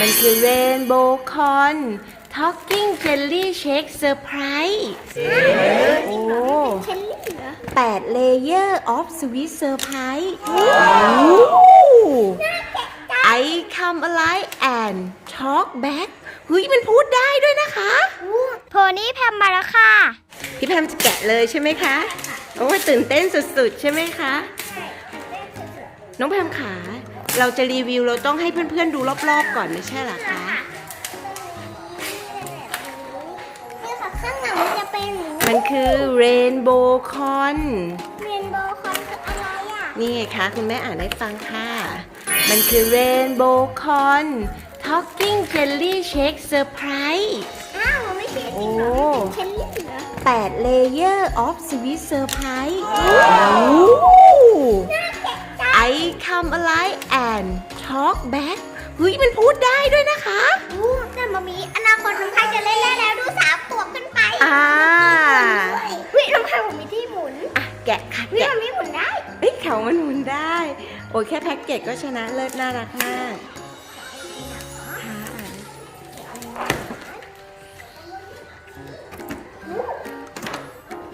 มันคือ Rainbow Con Talking Jelly Shake Surprise โอ้เชลลี่เหรอแปด Layer of Sweet Surprise โอ้ I come alive and talk back เฮ้ยมันพูดได้ด้วยนะคะโพนี่แพมมาแล้วค่ะ พี่แพมจะแกะเลยใช่ไหมคะ โอ้ยตื่นเต้นสุดๆ ใช่ไหมคะ น้องแพมขา เราจะรีวิวเราต้องให้เพื่อนๆดูรอบๆก่อนไม่ใช่เหรอคะ นี่ค่ะข้างหลังมันจะเป็นมันคือ Rainbow Con เรนโบว์คอนคืออะไรอะ นี่ไงคะคุณแม่อ่านให้ฟังค่ะ มันคือ Rainbow Con Talking Jelly Shake Surprise อ้าวมันไม่ใช่จริงเหรอมันเป็นเชลลี่เหรอ8 Layer of Sweet Surprise โอ้ I come alive and talk back เฮ้ยมันพูดได้ด้วยนะคะอู้แต่มามีอนาคตน้องไพจะเล่นได้แล้วดูสามตัวขึ้นไปอ่าวิน้องไพผมมีที่หมุนอะแกะค่ะวิแกะมันมีหมุนได้เอ้ยเขามันหมุนได้ โอ้ยแค่แพ็กเกจก็ชนะเลิศน่ารักมากค่ะ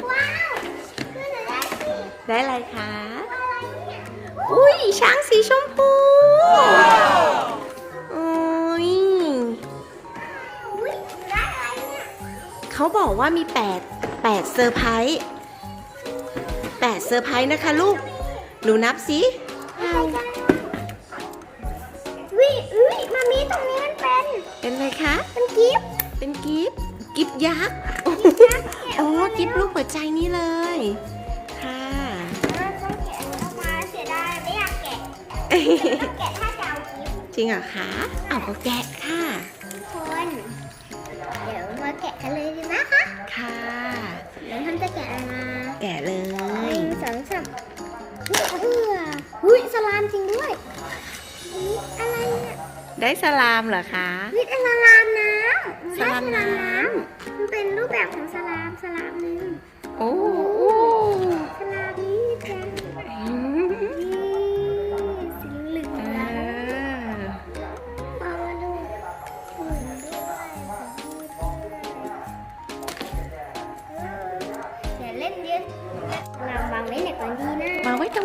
ว้าวขึ้นเลยได้สิได้อะไรคะ อะไรเนี่ยอุ้ยช้างสีชมพูโอ้ยอุ้ยได้อะไรเนี่ยเขาบอกว่ามี8 8เซอร์ไพรส์8เซอร์ไพรส์นะคะลูก หนูนับสิอะไรกันวิอุ้ยมามีตรงนี้มันเป็น เป็นอะไรคะ เป็นกิฟต์เป็นกิฟต์กิฟต์ยักษ์โอ้กิฟต์รูปหัวใจนี่เลย จะเอากิฟต์จริงเหรอคะเอาก็แกะค่ะทุกคน เดี๋ยวมาแกะกันเลยดีไหมคะ ค่ะเดี๋ยวท่านจะแกะอะไรมาแกะเลหยนึ่งสองสามเฮ้ยเอื้อหุ้ยสลามจริงด้วยอุ๊ยอะไรเนี่ยได้สลามเหรอคะวิทย์สลามน้ำสลามน้ำมันเป็นรูปแบบของสลามสลามหนึ่งโอ้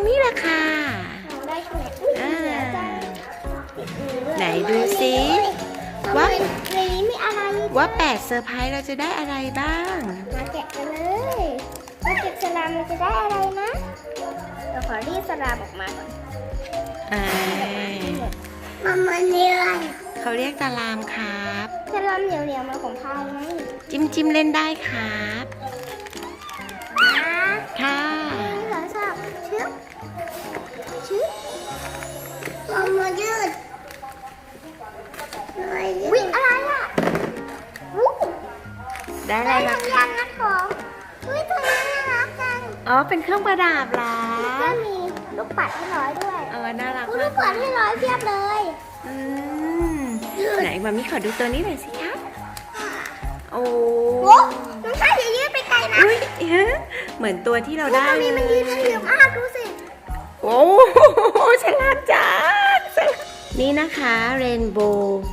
รงนี้แหละค่ะเราได้ใช่ไหมอุ้ยอ่าเหลือจังติดมือด้วยไหนดูสิ ว่า ว่าในนี้มีอะไรอีกว่า8เซอร์ไพรส์เราจะได้อะไรบ้าง มาแกะกันเลยมาแกะสลามมันจะได้อะไรนะเราขอรีดสลามออกมาก่อนอ่ามันมันนี่อะไรเขาเรียกตารามครับ สลามเหนียวเหนียวๆมาของพายไง จิ้มจิ้มเล่นได้ครับ เป็นเครื่องประดับเหรอก็มีลูกปัดให้ร้อยด้วย เออ น่ารักอุ๊ยมาลูกกปัดให้ร้อยเพียบเลยอืมไหนมามิขอดูตัวนี้หน่อยสิคะโอ้โอ้น้องชายอย่ายืดไปไกลนะอุ้ยฮะเหมือนตัวที่เราได้ตัวนี้มันยืดได้เร็วมากดูสิ โอ้โหฉลาดจังนี่นะคะเรนโบว์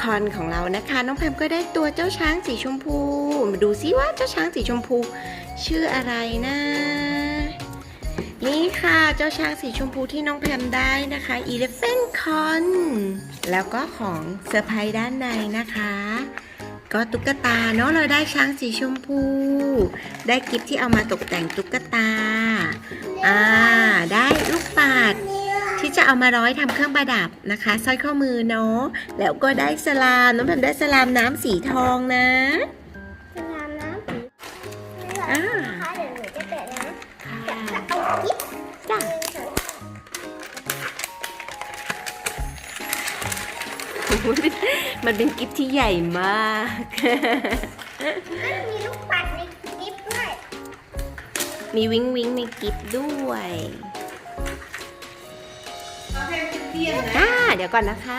คอนของเรานะคะ น้องแพมก็ได้ตัวเจ้าช้างสีชมพู มาดูซิว่าเจ้าช้างสีชมพู ชื่ออะไรนะ นี่ค่ะเจ้าช้างสีชมพูที่น้องแพมได้นะคะ Elephant Con แล้วก็ของเซอร์ไพรส์ด้านในนะคะ ก็ตุ๊กตาเนาะเราได้ช้างสีชมพู ได้กิฟที่เอามาตกแต่งตุ๊กตา อ่า ได้ลูกปัดที่จะเอามาร้อยทำเครื่องประดับนะคะสร้อยข้อมือเนาะแล้วก็ได้สลามน้องแพมได้สลามน้ำสีทองนะสลามน้ำสีอ่า เอากิ๊บจ้ะหนึ่งสองมันเป็นกิฟที่ใหญ่มากมันมีลูกปัดในกิ๊บด้วย มีวิงวิงในกิฟด้วยอ่าเดี๋ยวก่อนนะคะ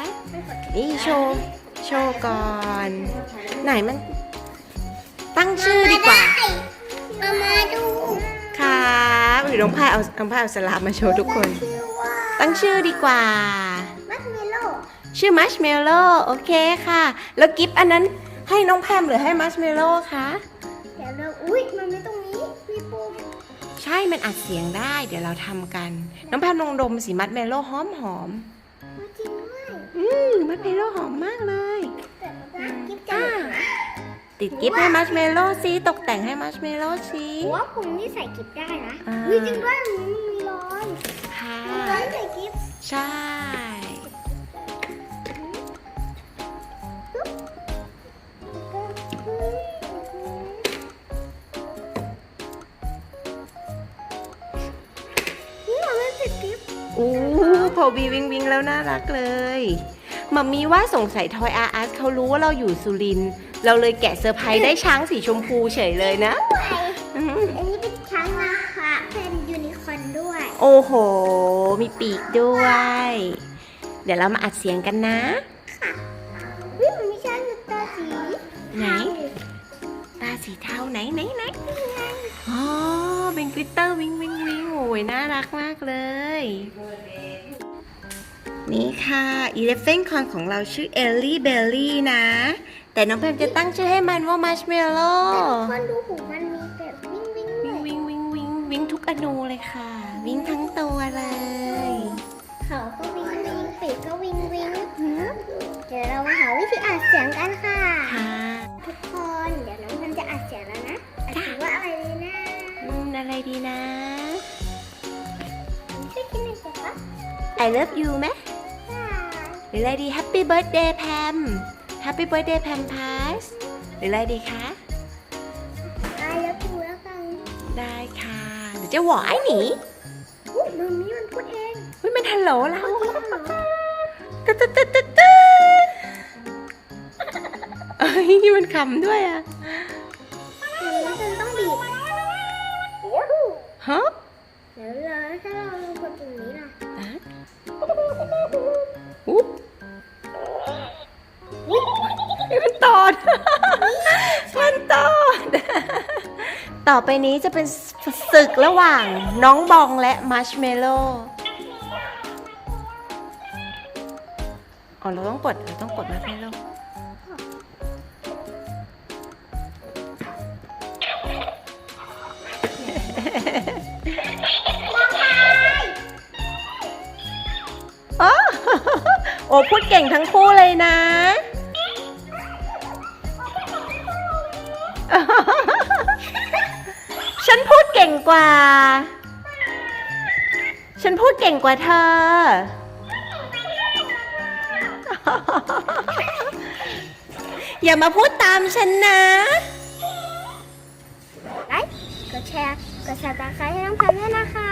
นี่โชว์โชว์ก่อน ไหนมัน ตั้งชื่อดีกว่าเอามา ดูครับหรือน้องพายเอาน้องพายเอาสลามมาโชว์ทุกคนชื่อว่าตั้งชื่อดีกว่า มัดเมโลชชื่อมัชเมลโล่โอเคค่ะ แล้วกิฟต์อันนั้นให้น้องแพมหรือให้มัชเมลโล่คะเดี๋ยวเราอุ้ยมันไม่ตรงนี้มีปุ่มใช่ มันอัดเสียงได้ เดี๋ยวเราทำกัน น้องแพมลองดมสิมัชเมลโล่หอมหอมมาจริงด้วยๆอืมมัชเมลโล่หอมมากเลยแต่ ติดกิฟต์ให้มัชเมลโล่สิตกแต่งให้มัชเมลโล่สิหัวผมนี่ใส่กิ๊บได้นะอ่าอุ้ยจริงด้วยมันมีรอยค่ะมีรอยใส่กิ๊บใช่นี่มันไม่ติดกิ๊บอู้พอบีวิงวิงแล้วน่ารักเลยมัมมี่ว่าสงสัยทอยอาร์อัสเขารู้ว่าเราอยู่สุรินทร์ เราเลยแกะเซอร์ไพรส์ได้ช้างสีชมพูเฉยเลยนะอืมอันนี้เป็นช้างนะคะเป็นยูนิคอร์นด้วย โอ้โห มีปีกด้วย เดี๋ยวเรามาอัดเสียงกันนะวิมันไม่ใช่มันตาสีไหนตาสีเทาไหนไหนไหนอ๋อเป็นกลิตเตอร์วิงวิงวิงโอ้ยน่ารักมากเลย นี่ค่ะอีเลฟเฟนคอนของเราชื่อเอลลี่เบลลี่นะ แต่น้องแพมจะตั้งชื่อให้มันว่ามัชเมลโล่แต่ทุกคนดูหูมันมีแบบวิ่งวิ่งวิวงวิงวิงวิงวิงทุกอนูเลยค่ะ วิ่งทั้งตัวเลย เขาก็วิ่งวิ่งปีกก็วิ่งวิ่งเดี๋ยวเรามาหาวิธีอัดเสียงกันค่ะทุกคนเดี๋ยวน้องพันจะอัดเสียงแล้วนะอัดเสียงว่าอะไรดีนะอืมอะไรดีนะ ช่วยคิดหน่อยสิคะ I love you ไหมหรืออะไรดี Happy Birthday Pam Happy Birthday Pam Pass หรืออะไรดีคะไอ้แล้วดูแล้วกันได้ค่ะเดี๋ยวจะหวายหนีอุ๊ยมันมีมันพูดเองเฮ้ยมันฮัลโหลเราเมื่อกี้เหรอตึ๊ดตึ๊ดตึ๊ดตึ๊ดตึ๊ดเอ้ยมันขำด้วยอะมันจะต้องบีบฮะเดี๋ยวเราถ้าเราลงกดตรงนี้ล่ะอะอุ๊บ มันตอด ต่อไปนี้จะเป็นศึกระหว่างน้องบองและมัชเมลโล่อ๋อเราต้องกดเราต้องกดมัชเมลโล่อ๋อโอ้พูดเก่งทั้งคู่เลยนะ ฉันพูดเก่งกว่า ฉันพูดเก่งกว่าเธอ อย่ามาพูดตามฉันนะ ไลค์กดแชร์กดซับสไครให้น้องพันด้วยนะคะ